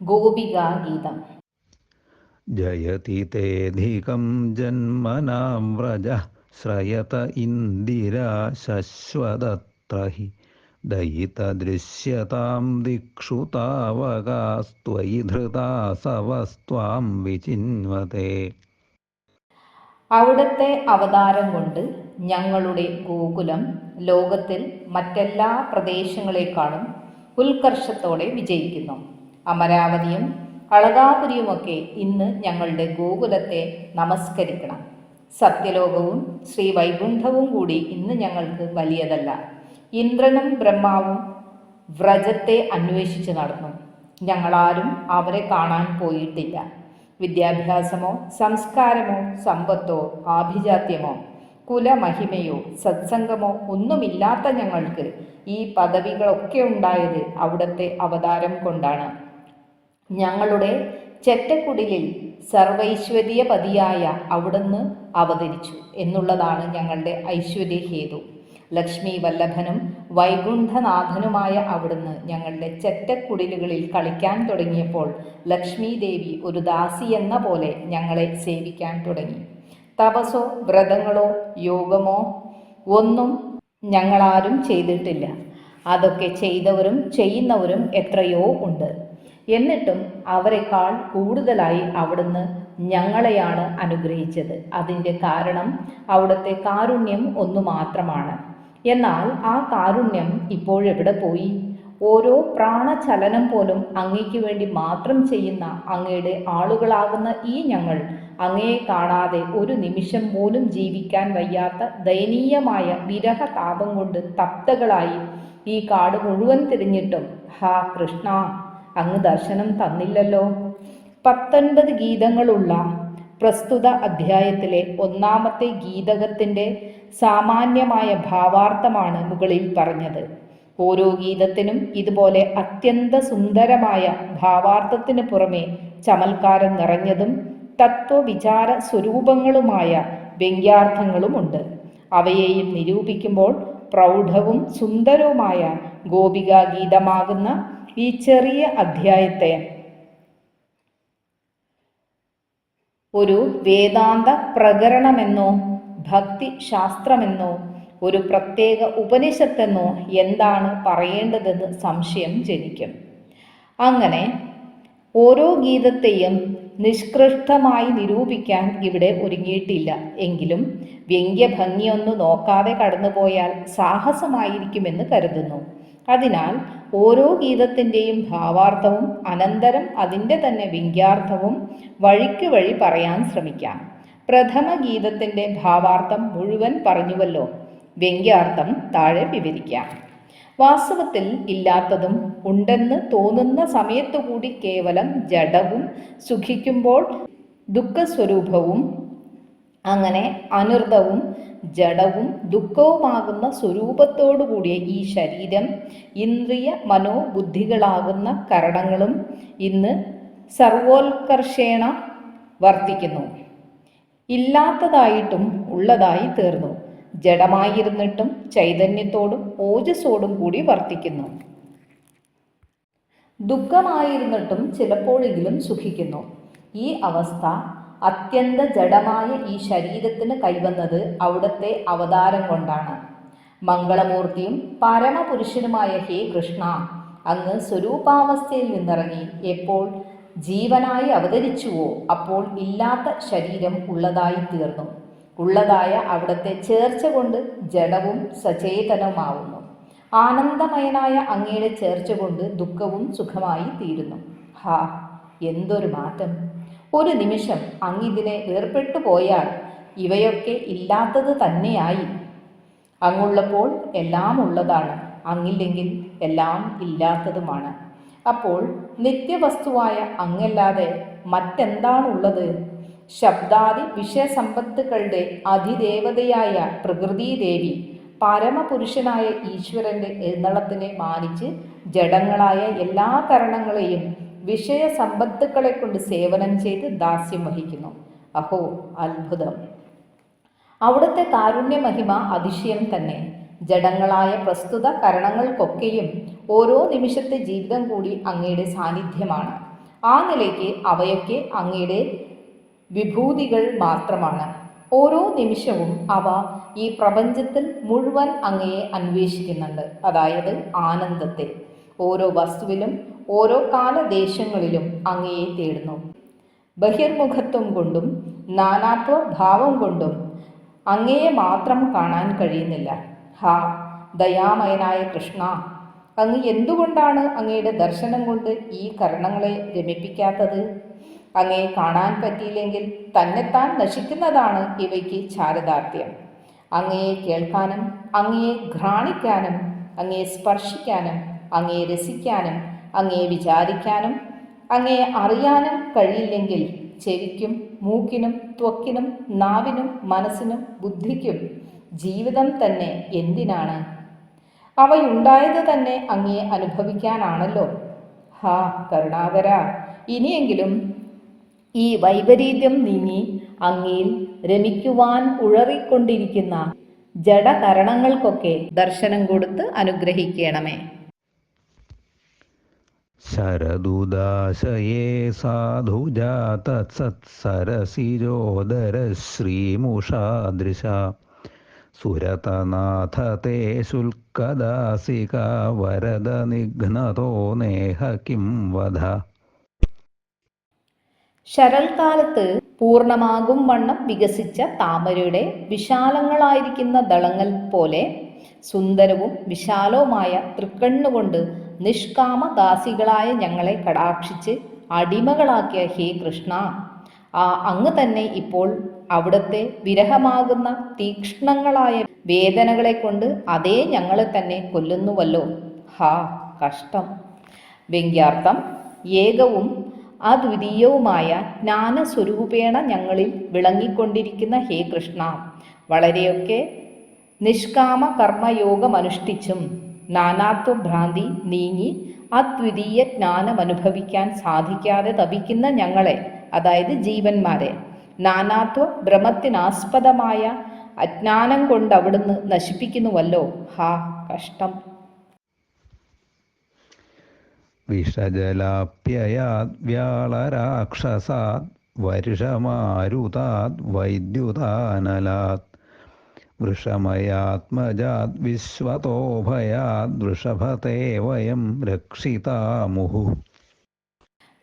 ഗോപികാ ഗീതം जयति तेऽधिकं जन्मनां व्रजः श्रयत इन्दिरा शश्वदत्र हि दयितदृश्यतां दिक्षु तावकास्त्वयि धृतासवस्त्वां विचिन्वते അവിടുത്തെ അവതാരം കൊണ്ട് ഞങ്ങളുടെ ഗോകുലം ലോകത്തിൽ മറ്റെല്ലാ പ്രദേശങ്ങളെക്കാളും ഉത്കർഷത്തോടെ വിജയിക്കുന്നു അമരാവതിയും അളകാപുരിയുമൊക്കെ ഇന്ന് ഞങ്ങളുടെ ഗോകുലത്തെ നമസ്കരിക്കണം. സത്യലോകവും ശ്രീ വൈകുണ്ഠവും കൂടി ഇന്ന് ഞങ്ങൾക്ക് വലിയതല്ല. ഇന്ദ്രനും ബ്രഹ്മാവും വ്രജത്തെ അന്വേഷിച്ച് നടന്നു. ഞങ്ങളാരും അവരെ കാണാൻ പോയിട്ടില്ല. വിദ്യാഭ്യാസമോ സംസ്കാരമോ സമ്പത്തോ ആഭിജാത്യമോ കുലമഹിമയോ സത്സംഗമോ ഒന്നുമില്ലാത്ത ഞങ്ങൾക്ക് ഈ പദവികളൊക്കെ ഉണ്ടായത് അവിടുത്തെ അവതാരം കൊണ്ടാണ്. ഞങ്ങളുടെ ചെറ്റക്കുടിലിൽ സർവൈശ്വര്യപതിയായ അവിടുന്ന് അവതരിച്ചു എന്നുള്ളതാണ് ഞങ്ങളുടെ ഐശ്വര്യ ഐശ്വര്യഹേതു. ലക്ഷ്മി വല്ലഭനും വൈകുണ്ഠനാഥനുമായ അവിടുന്ന് ഞങ്ങളുടെ ചെറ്റക്കുടിലുകളിൽ കളിക്കാൻ തുടങ്ങിയപ്പോൾ ലക്ഷ്മി ദേവി ഒരു ദാസി എന്ന പോലെ ഞങ്ങളെ സേവിക്കാൻ തുടങ്ങി. തപസോ വ്രതങ്ങളോ യോഗമോ ഒന്നും ഞങ്ങളാരും ചെയ്തിട്ടില്ല. അതൊക്കെ ചെയ്തവരും ചെയ്യുന്നവരും എത്രയോ ഉണ്ട്. എന്നിട്ടും അവരെക്കാൾ കൂടുതലായി അവിടുന്ന് ഞങ്ങളെയാണ് അനുഗ്രഹിച്ചത്. അതിന്റെ കാരണം അവിടുത്തെ കാരുണ്യം ഒന്നു മാത്രമാണ്. എന്നാൽ ആ കാരുണ്യം ഇപ്പോഴെവിടെ പോയി? ഓരോ പ്രാണചലനം പോലും അങ്ങയ്ക്ക് വേണ്ടി മാത്രം ചെയ്യുന്ന അങ്ങയുടെ ആളുകളാകുന്ന ഈ ഞങ്ങൾ അങ്ങയെ കാണാതെ ഒരു നിമിഷം പോലും ജീവിക്കാൻ വയ്യാത്ത ദയനീയമായ വിരഹ താപം കൊണ്ട് തപ്തകളായി ഈ കാട് മുഴുവൻ തിരിഞ്ഞിട്ടും ഹാ കൃഷ്ണ അങ്ങ് ദർശനം തന്നില്ലല്ലോ. പത്തൊൻപത് ഗീതങ്ങളുള്ള പ്രസ്തുത അധ്യായത്തിലെ ഒന്നാമത്തെ ഗീതകത്തിന്റെ സാമാന്യമായ ഭാവാർത്ഥമാണ് മുകളിൽ പറഞ്ഞത്. ഓരോ ഗീതത്തിനും ഇതുപോലെ അത്യന്ത സുന്ദരമായ ഭാവാർത്ഥത്തിന് പുറമെ ചമൽക്കാരം നിറഞ്ഞതും തത്വവിചാര സ്വരൂപങ്ങളുമായ വ്യംഗ്യാർത്ഥങ്ങളുമുണ്ട് അവയെയും നിരൂപിക്കുമ്പോൾ പ്രൗഢവും സുന്ദരവുമായ ഗോപികാ ഗീതമാകുന്ന ഈ ചെറിയ അധ്യായത്തെ ഒരു വേദാന്ത പ്രകരണമെന്നോ ഭക്തി ശാസ്ത്രമെന്നോ ഒരു പ്രത്യേക ഉപനിഷത്തെന്നോ എന്താണ് പറയേണ്ടതെന്ന് സംശയം ജനിക്കും. അങ്ങനെ ഓരോ ഗീതത്തെയും നിഷ്കൃഷ്ടമായി നിരൂപിക്കാൻ ഇവിടെ ഒരുങ്ങിയിട്ടില്ല. എങ്കിലും വ്യംഗ്യഭംഗിയൊന്നു നോക്കാതെ കടന്നുപോയാൽ സാഹസമായിരിക്കുമെന്ന് കരുതുന്നു. അതിനാൽ ഓരോ ഗീതത്തിന്റെയും ഭാവാർത്ഥവും അനന്തരം അതിന്റെ തന്നെ വിജ്ഞാർത്ഥവും വഴിക്ക് വഴി പറയാൻ ശ്രമിക്കാം. പ്രഥമ ഗീതത്തിന്റെ ഭാവാർത്ഥം മുഴുവൻ പറഞ്ഞുവല്ലോ. വ്യംഗ്യാർത്ഥം താഴെ വിവരിക്കാം. വാസ്തവത്തിൽ ഇല്ലാത്തതും ഉണ്ടെന്ന് തോന്നുന്ന സമയത്തുകൂടി കേവലം ജഡവും സുഖിക്കുമ്പോൾ ദുഃഖസ്വരൂപവും അങ്ങനെ അനൃതവും ജഡവും ദുഃഖവുമാകുന്ന സ്വരൂപത്തോടു കൂടിയ ഈ ശരീരം ഇന്ദ്രിയ മനോബുദ്ധികളാകുന്ന കരണങ്ങളും ഇന്ന് സർവോത്കർഷേണ വർദ്ധിക്കുന്നു ഇല്ലാത്തതായിട്ടും ഉള്ളതായി തീർന്നു. ജഡമായിരുന്നിട്ടും ചൈതന്യത്തോടും ഓജസ്സോടും കൂടി വർത്തിക്കുന്നു. ദുഃഖമായിരുന്നിട്ടും ചിലപ്പോഴെങ്കിലും സുഖിക്കുന്നു. ഈ അവസ്ഥ അത്യന്ത ജഡമായ ഈ ശരീരത്തിന് കൈവന്നത് അവിടുത്തെ അവതാരം കൊണ്ടാണ്. മംഗളമൂർത്തിയും പരമപുരുഷനുമായ ഹേ കൃഷ്ണ അങ്ങ് സ്വരൂപാവസ്ഥയിൽ നിന്നിറങ്ങി എപ്പോൾ ജീവനായി അവതരിച്ചുവോ അപ്പോൾ ഇല്ലാത്ത ശരീരം ഉള്ളതായി തീർന്നു. ഉള്ളതായ അവിടുത്തെ ചേർച്ച കൊണ്ട് ജഡവും സചേതനവുമാവുന്നു ആനന്ദമയനായ അങ്ങയുടെ ചേർച്ച കൊണ്ട് ദുഃഖവും സുഖമായി തീരുന്നു. ഹാ എന്തൊരു മാറ്റം. ഒരു നിമിഷം അങ്ങിതിനെ വേർപെട്ടു പോയാൽ ഇവയൊക്കെ ഇല്ലാത്തത് തന്നെയായി. അങ്ങുള്ളപ്പോൾ എല്ലാം ഉള്ളതാണ് അങ്ങില്ലെങ്കിൽ എല്ലാം ഇല്ലാത്തതുമാണ്. അപ്പോൾ നിത്യവസ്തുവായ അങ്ങല്ലാതെ മറ്റെന്താണുള്ളത്? ശബ്ദാദി വിഷയസമ്പത്തുക്കളുടെ അധിദേവതയായ പ്രകൃതിദേവി പരമപുരുഷനായ ഈശ്വരന്റെ എഴുന്നള്ളത്തിനെ മാനിച്ച് ജഡങ്ങളായ എല്ലാ കരണങ്ങളെയും വിഷയസമ്പത്തുക്കളെ കൊണ്ട് സേവനം ചെയ്ത് ദാസ്യം വഹിക്കുന്നു. അഹോ അത്ഭുതം. അവിടുത്തെ കാരുണ്യമഹിമ അതിശയം തന്നെ. ജഡങ്ങളായ പ്രസ്തുത കരണങ്ങൾക്കൊക്കെയും ഓരോ നിമിഷത്തെ ജീവിതം കൂടി അങ്ങയുടെ സാന്നിധ്യമാണ്. ആ നിലയ്ക്ക് അവയൊക്കെ അങ്ങയുടെ വിഭൂതികൾ മാത്രമാണ്. ഓരോ നിമിഷവും അവ ഈ പ്രപഞ്ചത്തിൽ മുഴുവൻ അങ്ങയെ അന്വേഷിക്കുന്നുണ്ട്. അതായത് ആനന്ദത്തെ. ഓരോ വസ്തുവിലും ഓരോ കാലദേശങ്ങളിലും അങ്ങയെ തേടുന്നു. ബഹിർമുഖത്വം കൊണ്ടും നാനാത്വ ഭാവം കൊണ്ടും അങ്ങയെ മാത്രം കാണാൻ കഴിയുന്നില്ല. ഹാ ദയാമയനായ കൃഷ്ണ അങ്ങ് എന്തുകൊണ്ടാണ് അങ്ങയുടെ ദർശനം കൊണ്ട് ഈ കർണങ്ങളെ രമിപ്പിക്കാത്തത്? അങ്ങയെ കാണാൻ പറ്റിയില്ലെങ്കിൽ തന്നെത്താൻ നശിക്കുന്നതാണ് ഇവയ്ക്ക് ചാരദാർത്ഥ്യം അങ്ങയെ കേൾക്കാനും അങ്ങയെ ഘ്രാണിക്കാനും അങ്ങയെ സ്പർശിക്കാനും അങ്ങയെ രസിക്കാനും അങ്ങയെ വിചാരിക്കാനും അങ്ങയെ അറിയാനും കഴിയില്ലെങ്കിൽ ചെവിക്കും മൂക്കിനും ത്വക്കിനും നാവിനും മനസ്സിനും ബുദ്ധിക്കും ജീവിതം തന്നെ എന്തിനാണ്? അവയുണ്ടായത് തന്നെ അങ്ങയെ അനുഭവിക്കാനാണല്ലോ. ഹാ കരുണാകര. ഇനിയെങ്കിലും ഈ വൈപരീത്യം നീങ്ങി അങ്ങയിൽ രമിക്കുവാൻ ഉഴറിക്കൊണ്ടിരിക്കുന്ന ജഡകരണങ്ങൾക്കൊക്കെ ദർശനം കൊടുത്ത് അനുഗ്രഹിക്കണമേ. ശരദുദാശയേ സാധുജാതത്സരസിരോദരശ്രീമുഷാദൃശ സുരതനാഥ തേ ശുൽക്കദാസിക വരദ നിഘ്നതോ നേഹ കിം വധ. ശരൽക്കാലത്ത് പൂർണമാകും വണ്ണം വികസിച്ച താമരയുടെ വിശാലങ്ങളായിരിക്കുന്ന ദളങ്ങൾ പോലെ സുന്ദരവും വിശാലവുമായ തൃക്കണ്ണുകൊണ്ട് നിഷ്കാമദാസികളായ ഞങ്ങളെ കടാക്ഷിച്ച് അടിമകളാക്കിയ ഹേ കൃഷ്ണ. ആ അങ്ങ് തന്നെ ഇപ്പോൾ അവിടുത്തെ വിരഹമാകുന്ന തീക്ഷ്ണങ്ങളായ വേദനകളെ കൊണ്ട് അതേ ഞങ്ങളെ തന്നെ കൊല്ലുന്നുവല്ലോ. ഹാ കഷ്ടം. വ്യംഗ്യാർത്ഥം ഏകവും അദ്വിതീയവുമായ ജ്ഞാനസ്വരൂപേണ ഞങ്ങളിൽ വിളങ്ങിക്കൊണ്ടിരിക്കുന്ന ഹേ കൃഷ്ണ. വളരെയൊക്കെ നിഷ്കാമ കർമ്മയോഗമനുഷ്ഠിച്ചും നാനാത്വഭ്രാന്തി നീങ്ങി അദ്വിതീയ ജ്ഞാനമനുഭവിക്കാൻ സാധിക്കാതെ തപിക്കുന്ന ഞങ്ങളെ അതായത് ജീവന്മാരെ. നാനാത്വ ഭ്രമത്തിനാസ്പദമായ അജ്ഞാനം കൊണ്ട് അവിടുന്ന് നശിപ്പിക്കുന്നുവല്ലോ. ഹാ കഷ്ടം. വിഷജലാപ്യയാത് വ്യാളരാക്ഷസാത് വരുഷമാരുതാത് വൈദ്യുതാനലാത് വൃഷമയാത്മജാത് വിശ്വതോഭയാത് വൃഷഭത്തെ വയം രക്ഷിതാമുഹു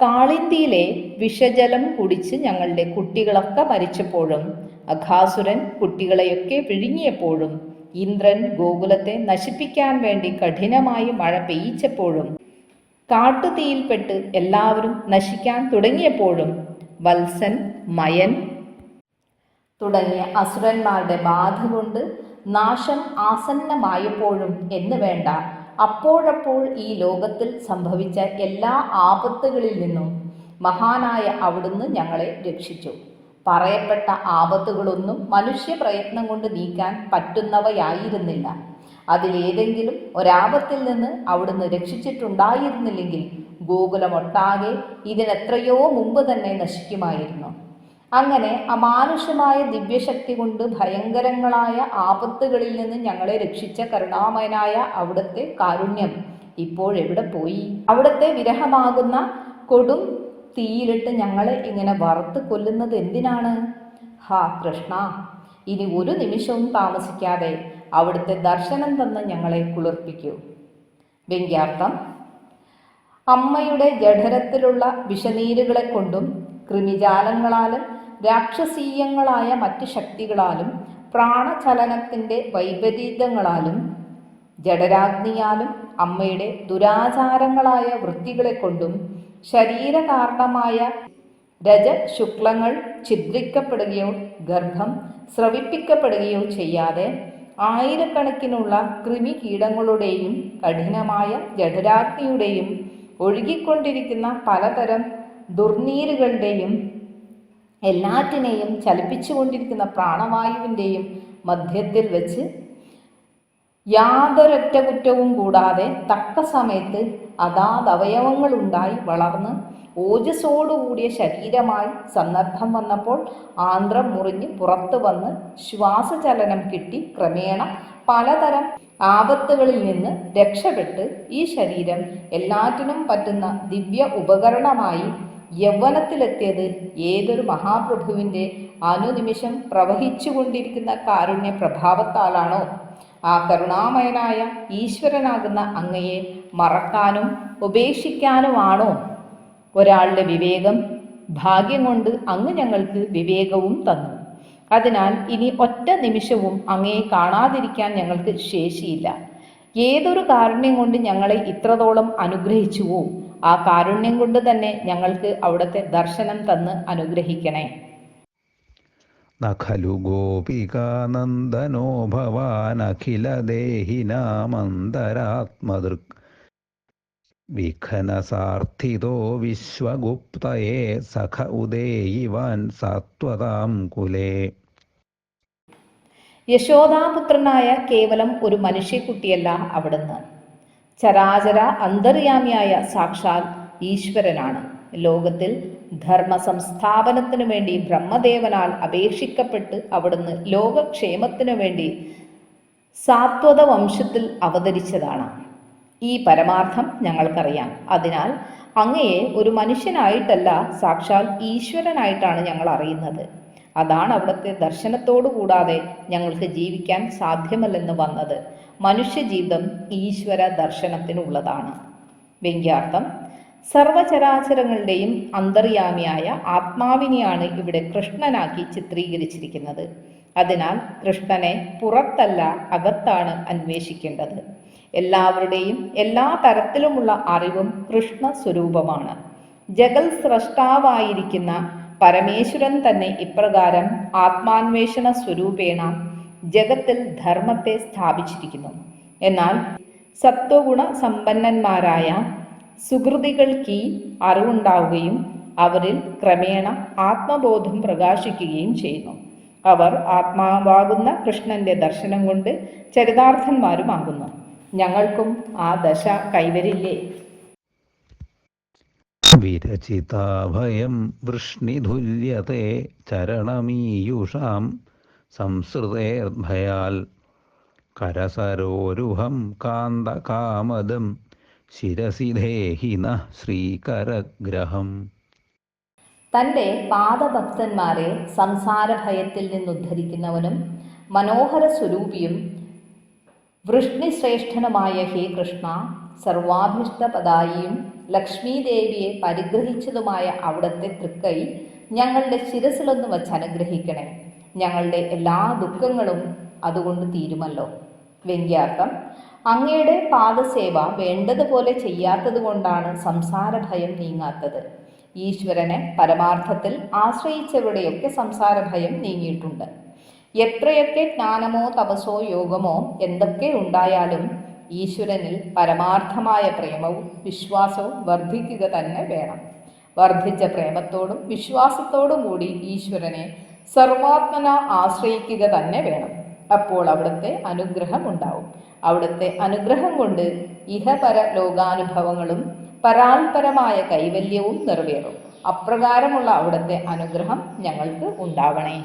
കാളിന്തിയിലെ വിഷജലം കുടിച്ച് ഞങ്ങളുടെ കുട്ടികളൊക്കെ മരിച്ചപ്പോഴും അഘാസുരൻ കുട്ടികളെയൊക്കെ വിഴുങ്ങിയപ്പോഴും ഇന്ദ്രൻ ഗോകുലത്തെ നശിപ്പിക്കാൻ വേണ്ടി കഠിനമായി മഴ പെയ്യിച്ചപ്പോഴും കാട്ടുതീയിൽപ്പെട്ട് എല്ലാവരും നശിക്കാൻ തുടങ്ങിയപ്പോഴും വത്സൻ മയൻ തുടങ്ങിയ അസുരന്മാരുടെ ബാധ കൊണ്ട് നാശം ആസന്നമായപ്പോഴും എന്ന് വേണ്ട. അപ്പോഴപ്പോൾ ഈ ലോകത്തിൽ സംഭവിച്ച എല്ലാ ആപത്തുകളിൽ നിന്നും മഹാനായ അവിടുന്ന് ഞങ്ങളെ രക്ഷിച്ചു. പറയപ്പെട്ട ആപത്തുകളൊന്നും മനുഷ്യ പ്രയത്നം കൊണ്ട് നീക്കാൻ പറ്റുന്നവയായിരുന്നില്ല. അതിലേതെങ്കിലും ഒരാപത്തിൽ നിന്ന് അവിടുന്ന് രക്ഷിച്ചിട്ടുണ്ടായിരുന്നില്ലെങ്കിൽ ഗോകുലമൊട്ടാകെ ഇതിനെത്രയോ മുമ്പ് തന്നെ നശിക്കുമായിരുന്നു. അങ്ങനെ അമാനുഷമായ ദിവ്യശക്തി കൊണ്ട് ഭയങ്കരങ്ങളായ ആപത്തുകളിൽ നിന്ന് ഞങ്ങളെ രക്ഷിച്ച കരുണാമയനായ അവിടുത്തെ കാരുണ്യം ഇപ്പോഴെവിടെ പോയി? അവിടുത്തെ വിരഹമാകുന്ന കൊടും തീയിലിട്ട് ഞങ്ങളെ ഇങ്ങനെ വറുത്ത് കൊല്ലുന്നത് എന്തിനാണ്? ഹാ കൃഷ്ണ ഇനി ഒരു നിമിഷവും താമസിക്കാതെ അവിടുത്തെ ദർശനം തന്ന് ഞങ്ങളെ കുളിർപ്പിക്കൂ. വ്യംഗ്യാർത്ഥം അമ്മയുടെ ജഠരത്തിലുള്ള വിഷനീരുകളെ കൊണ്ടും കൃമിജാലങ്ങളാലും രാക്ഷസീയങ്ങളായ മറ്റ് ശക്തികളാലും പ്രാണചലനത്തിന്റെ വൈപരീതങ്ങളാലും ജഡരാഗ്നിയാലും അമ്മയുടെ ദുരാചാരങ്ങളായ വൃത്തികളെ കൊണ്ടും ശരീരകാരണമായ രജ ശുക്ലങ്ങൾ ഛിദ്രിക്കപ്പെടുകയോ ഗർഭം സ്രവിപ്പിക്കപ്പെടുകയോ ചെയ്യാതെ ആയിരക്കണക്കിനുള്ള കൃമി കീടങ്ങളുടെയും കഠിനമായ ജഠരാഗ്നിയുടെയും ഒഴുകിക്കൊണ്ടിരിക്കുന്ന പലതരം ദുർനീരുകളുടെയും എല്ലാറ്റിനെയും ചലിപ്പിച്ചുകൊണ്ടിരിക്കുന്ന പ്രാണവായുവിന്റെയും മധ്യത്തിൽ വെച്ച് യാതൊരൊറ്റ കുറ്റവും കൂടാതെ തക്ക സമയത്ത് അതാത് അവയവങ്ങളുണ്ടായി വളർന്ന് ഓജസ്സോടുകൂടിയ ശരീരമായി സന്ദർഭം വന്നപ്പോൾ ആന്ധ്രം മുറിഞ്ഞ് പുറത്തു വന്ന് ശ്വാസചലനം കിട്ടി ക്രമേണ പലതരം ആപത്തുകളിൽ നിന്ന് രക്ഷപ്പെട്ട് ഈ ശരീരം എല്ലാറ്റിനും പറ്റുന്ന ദിവ്യ ഉപകരണമായി യൗവനത്തിലെത്തിയത് ഏതൊരു മഹാപ്രഭുവിന്റെ അനുനിമിഷം പ്രവഹിച്ചുകൊണ്ടിരിക്കുന്ന കാരുണ്യ പ്രഭാവത്താലാണോ? ആ കരുണാമയനായ ഈശ്വരനാകുന്ന അങ്ങയെ മറക്കാനും ഉപേക്ഷിക്കാനുമാണോ? ഒരാളുടെ വിവേകം ഭാഗ്യം കൊണ്ട് അങ്ങ് ഞങ്ങൾക്ക് വിവേകവും തന്നു. അതിനാൽ ഇനി ഒറ്റ നിമിഷവും അങ്ങയെ കാണാതിരിക്കാൻ ഞങ്ങൾക്ക് ശേഷിയില്ല. ഏതൊരു കാരുണ്യം കൊണ്ട് ഞങ്ങളെ ഇത്രത്തോളം അനുഗ്രഹിച്ചുവോ? ആ കാരുണ്യം കൊണ്ട് തന്നെ ഞങ്ങൾക്ക് അവിടുത്തെ ദർശനം തന്ന് അനുഗ്രഹിക്കണേ. നഖലു ഗോപികാനന്ദനോ ഭവാനഖിലദേഹിനാമന്തരാത്മദൃക് വിഘനസാർത്ഥിതോ വിശ്വഗുപ്തയെ സഖ ഉദേയിവാൻ സാത്വതാം കുലേ. യശോദാപുത്രനായ കേവലം ഒരു മനുഷ്യക്കുട്ടിയല്ല അവിടുന്ന്. ചരാചര അന്തര്യാമിയായ സാക്ഷാൽ ഈശ്വരനാണ്. ലോകത്തിൽ ധർമ്മ സംസ്ഥാപനത്തിനു വേണ്ടി ബ്രഹ്മദേവനാൽ അപേക്ഷിക്കപ്പെട്ട് അവിടുന്ന് ലോകക്ഷേമത്തിനു വേണ്ടി സാത്വത വംശത്തിൽ അവതരിച്ചതാണ്. ഈ പരമാർത്ഥം ഞങ്ങൾക്കറിയാം. അതിനാൽ അങ്ങയെ ഒരു മനുഷ്യനായിട്ടല്ല സാക്ഷാൽ ഈശ്വരനായിട്ടാണ് ഞങ്ങൾ അറിയുന്നത്. അതാണ് അവിടുത്തെ ദർശനത്തോടു കൂടാതെ ഞങ്ങൾക്ക് ജീവിക്കാൻ സാധ്യമല്ലെന്ന് വന്നത്. മനുഷ്യജീവിതം ഈശ്വര ദർശനത്തിനുള്ളതാണ്. വ്യംഗ്യാർത്ഥം സർവചരാചരങ്ങളുടെയും അന്തർയാമിയായ ആത്മാവിനെയാണ് ഇവിടെ കൃഷ്ണനാക്കി ചിത്രീകരിച്ചിരിക്കുന്നത്. അതിനാൽ കൃഷ്ണനെ പുറത്തല്ല അകത്താണ് അന്വേഷിക്കേണ്ടത്. എല്ലാവരുടെയും എല്ലാ തരത്തിലുമുള്ള അറിവും കൃഷ്ണ സ്വരൂപമാണ് ജഗൽ സ്രഷ്ടാവായിരിക്കുന്ന പരമേശ്വരൻ തന്നെ ഇപ്രകാരം ആത്മാന്വേഷണ സ്വരൂപേണ ജഗത്തിൽ ധർമ്മത്തെ സ്ഥാപിച്ചിരിക്കുന്നു. എന്നാൽ സത്വഗുണ സമ്പന്നന്മാരായ സുഹൃതികൾക്ക് ഈ അറിവുണ്ടാവുകയും അവരിൽ ക്രമേണ ആത്മബോധം പ്രകാശിക്കുകയും ചെയ്യുന്നു. അവർ ആത്മാവാകുന്ന കൃഷ്ണന്റെ ദർശനം കൊണ്ട് ചരിതാർത്ഥന്മാരുമാകുന്നു. ഞങ്ങൾക്കും ആ ദശ കൈവരില്ലേ? വിരചിതാഭയം വൃഷ്ണിധുല്യത്തെ ചരണമീയുഷാം സംസൃതേർഭയാൽ കരസരോരുഹം കാന്തകാമദം ശിരസിധേഹിന ശ്രീകരഗ്രഹം. തന്റെ പാദഭക്തന്മാരെ സംസാരഭയത്തിൽ നിന്നുദ്ധരിക്കുന്നവനും മനോഹര സ്വരൂപിയും വൃഷ്ണിശ്രേഷ്ഠനുമായ ഹേ കൃഷ്ണ സർവാഭീഷ്ടപദായിയും ലക്ഷ്മീദേവിയെ പരിഗ്രഹിച്ചതുമായ അവിടുത്തെ തൃക്കൈ ഞങ്ങളുടെ ശിരസിലൊന്ന് വച്ച് അനുഗ്രഹിക്കണേ. ഞങ്ങളുടെ എല്ലാ ദുഃഖങ്ങളും അതുകൊണ്ട് തീരുമല്ലോ. വ്യംഗ്യാർത്ഥം അങ്ങയുടെ പാദസേവ വേണ്ടതുപോലെ ചെയ്യാത്തത് കൊണ്ടാണ് സംസാരഭയം നീങ്ങാത്തത്. ഈശ്വരനെ പരമാർത്ഥത്തിൽ ആശ്രയിച്ചവരുടെയൊക്കെ സംസാരഭയം നീങ്ങിയിട്ടുണ്ട്. എത്രയൊക്കെ ജ്ഞാനമോ തപസോ യോഗമോ എന്തൊക്കെ ഉണ്ടായാലും ഈശ്വരനിൽ പരമാർത്ഥമായ പ്രേമവും വിശ്വാസവും വർദ്ധിക്കുക തന്നെ വേണം. വർദ്ധിച്ച പ്രേമത്തോടും വിശ്വാസത്തോടും കൂടി ഈശ്വരനെ സർവാത്മന ആശ്രയിക്കുക തന്നെ വേണം. അപ്പോൾ അവിടുത്തെ അനുഗ്രഹം ഉണ്ടാവും. അവിടുത്തെ അനുഗ്രഹം കൊണ്ട് ഇഹപര ലോകാനുഭവങ്ങളും പരാൽപരമായ കൈവല്യവും നിറവേറും. അപ്രകാരമുള്ള അവിടുത്തെ അനുഗ്രഹം ഞങ്ങൾക്ക് ഉണ്ടാവണേ.